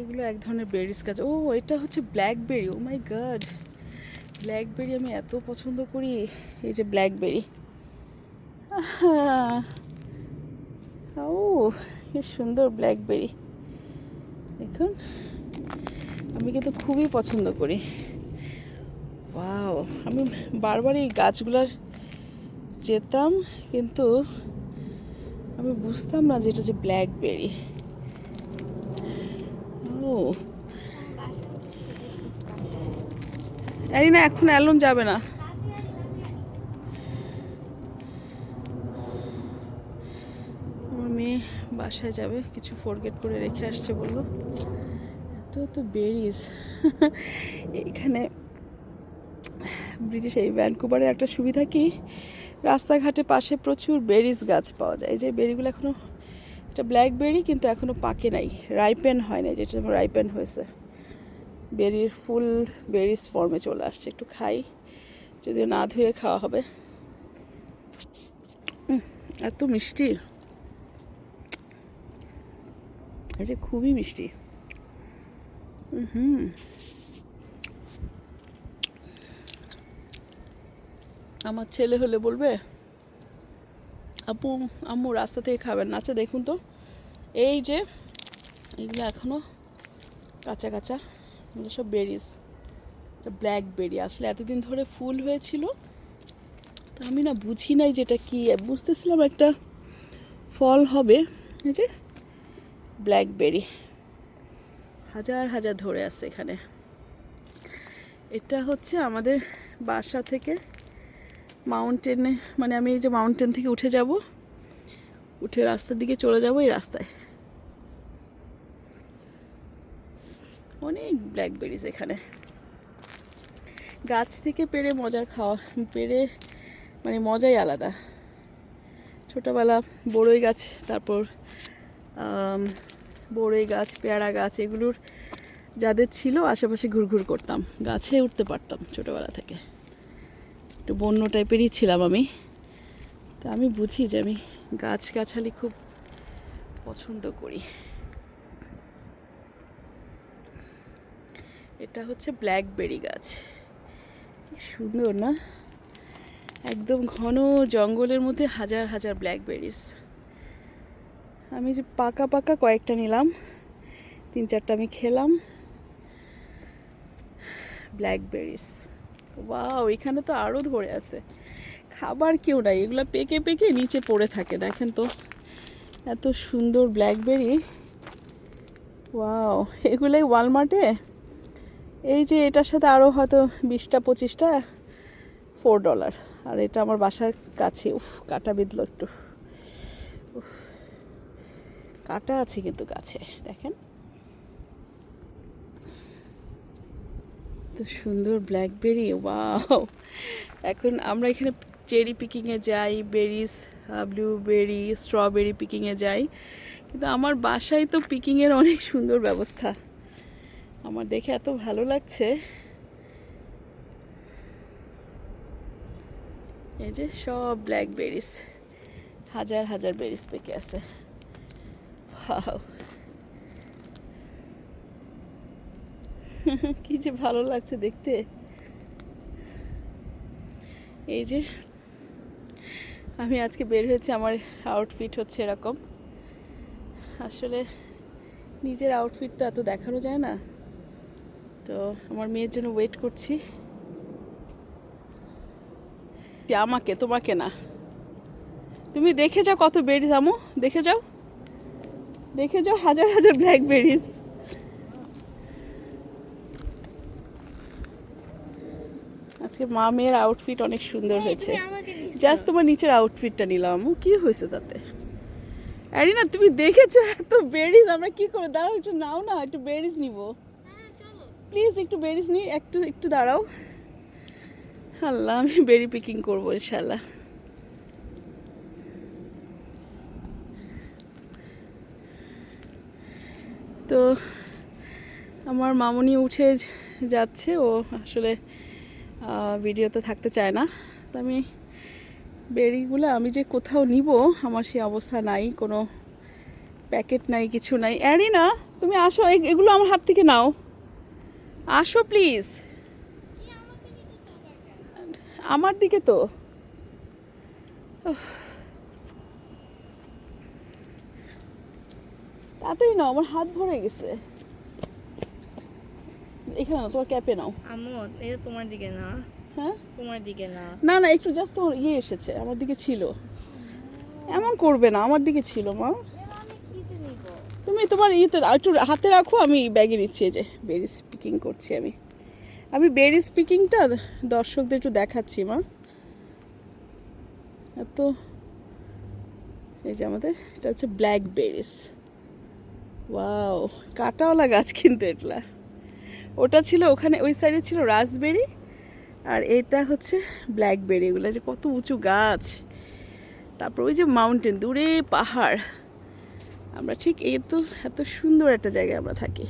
এগুলো এক ধরনের বেরিস গাছ। ও, এটা হচ্ছে blackberry oh my god blackberry আমি এত পছন্দ করি, এই যে ব্ল্যাকবেরি ও কি সুন্দর ব্ল্যাকবেরি দেখুন, আমি কিন্তু খুবই পছন্দ করি। ওয়াও আমি বারবার এই গাছগুলার যেতাম, কিন্তু আমি বুঝতাম না যে এটা যে ব্ল্যাকবেরি ও। জানি না এখন অ্যালন যাবে না। আমার মেয়ে বাসায় যাবে, কিছু ফরগেট করে রেখে আসছে বলল। এত এত বেরিজ এখানে ব্রিটিশ এই ভ্যানকুভারের একটা সুবিধা কি? রাস্তাঘাটে পাশে প্রচুর বেরিজ গাছ পাওয়া যায়। যে বেরিগুলো এখনও এটা ব্ল্যাকবেরি কিন্তু এখনও পাকে নাই রাইপেন হয় না যেটা রাইপেন হয়েছে। বেরির ফুল বেরিজ ফর্মে চলে আসছে, একটু খাই, যদিও না ধুয়ে খাওয়া হবে। এত মিষ্টি। যে খুবই মিষ্টি। হুম। আমার ছেলে হলে বলবে আপু, আম্মু রাস্তা থেকে খাবেন না। আচ্ছা দেখুন তো। এই যে, এগুলো এখনও কাঁচা কাঁচা। এগুলো সব বেরিজ ব্ল্যাক বেরি আসলে এতদিন ধরে ফুল হয়েছিল। তা আমি না বুঝি নাই যেটা কি। বুঝতেছিলাম একটা ফল হবে। এই যে ব্ল্যাকবেরি হাজার হাজার ধরে আছে এখানে। এটা হচ্ছে আমাদের বাসা থেকে মাউন্টেনে মানে আমি এই যে মাউন্টেন থেকে উঠে যাব, উঠে রাস্তার দিকে চলে যাব এই রাস্তায়। অনেক ব্ল্যাকবেরিজ এখানে। গাছ থেকে পেরে মজার খাওয়া, পেরে মানে মজাই আলাদা। ছোটোবেলা বড়ই গাছ, তারপর বড়ই গাছ, পেয়ারা গাছ, এগুলোর যাদের ছিল, আশেপাশে ঘুরঘুর করতাম। গাছে উঠতে পারতাম ছোটোবেলা থেকে। একটু বন্য টাইপেরই ছিলাম আমি। তা আমি বুঝি যে আমি গাছগাছালি খুব পছন্দ করি। এটা হচ্ছে ব্ল্যাকবেরি গাছ। কি সুন্দর, না? একদম ঘন জঙ্গলের মধ্যে হাজার হাজার ব্ল্যাকবেরিজ। আমি যে পাকা পাকা কয়েকটা নিলাম, তিন চারটা আমি খেলাম। ব্ল্যাকবেরিজ। ওয়াও এখানে তো আরও ধরে আছে। খাবার কেউ নাই এগুলো পেকে পেকে নিচে পড়ে থাকে দেখেন তো। এত সুন্দর ব্ল্যাকবেরি ওয়াও এগুলোই ওয়ালমার্টে? এই যে এটার সাথে আরও হয়তো বিশটা পঁচিশটা ফোর ডলার আর এটা আমার বাসার কাছে উফ কাটা বিঁধলো একটু। উফ, কাটা আছে কিন্তু গাছে দেখেন। তো সুন্দর ব্ল্যাকবেরি ওয়াও এখন আমরা এখানে চেরি পিকিংয়ে যাই বেরিস ব্লুবেরি স্ট্রবেরি পিকিংয়ে যাই। কিন্তু আমার বাসায় তো পিকিংয়ের অনেক সুন্দর ব্যবস্থা। আমার দেখে এত ভালো লাগছে। এই যে সব ব্ল্যাকবেরিস হাজার হাজার বেরিস পেকে আছে। Wow. কি যে ভালো লাগছে দেখতে। এই যে আমি আজকে বের হয়েছি, আমার আউটফিট হচ্ছে এরকম। আসলে নিজের আউটফিট তো এত দেখানো যায় না। তো আমার মেয়ের জন্য ওয়েট করছি। আমাকে, তোমাকে না। তুমি দেখে যাও কত বেরিজ আমু দেখে যাও। দেখে যাও হাজার হাজার ব্ল্যাকবেরিজ আজকে মা মেয়ের আউটফিট অনেক সুন্দর হয়েছে। জাস্ট তোমার নিচের আউটফিটটা নিলাম। কি হয়েছে তাতে? না তুমি দেখেছ এত বেরিজ আমরা কি করে দাঁড়াও একটু নাও না একটু বেরিজ নিব। প্লিজ একটু বেরিজ নি একটু একটু দাঁড়াও। আল্লাহ আমি বেরি পিকিং করব ইনশাল্লাহ তো আমার মামনি উঠে যাচ্ছে ও আসলে ভিডিওতে থাকতে চায় না। তো আমি বেরিগুলো, আমি যে কোথাও নিব, আমার সেই অবস্থা নাই, কোনো প্যাকেট নাই, কিছু নাই। অ্যারি না তুমি আসো এগুলো আমার হাত থেকে নাও। আসো, প্লিজ। আমার দিকে তো। তাড়াতাড়ি নাও, আমার হাত ভরে গেছে। এখানে নাও তোমার ক্যাপে নাও। আম্মু এটা তোমার দিকে না। হ্যাঁ? তোমার দিকে না। না না একটু জাস্ট তোমার ইয়ে এসেছে আমার দিকে ছিল। এমন করবে না আমার দিকে ছিল মা। তুমি তোমার ইয়েতে একটু হাতে রাখো আমি ব্যাগে নিচ্ছি এই যে বেরি স্পিকিং করছি আমি। আমি বেরি স্পিকিংটা দর্শকদের একটু দেখাচ্ছি মা। এত এই যে আমাদের এটা হচ্ছে ব্ল্যাক বেরিস ওয়াও কাটাওয়ালা গাছ কিন্তু এটা ওটা ছিল ওখানে, ওই সাইডে ছিল রাসবেরি আর এটা হচ্ছে ব্ল্যাকবেরি এগুলো যে কত উঁচু গাছ। তারপর ওই যে মাউন্টেন দূরে পাহাড়। আমরা ঠিক এই তো এত সুন্দর একটা জায়গায় আমরা থাকি।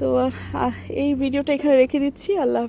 তো এই ভিডিওটা এখানে রেখে দিচ্ছি। আল্লাহ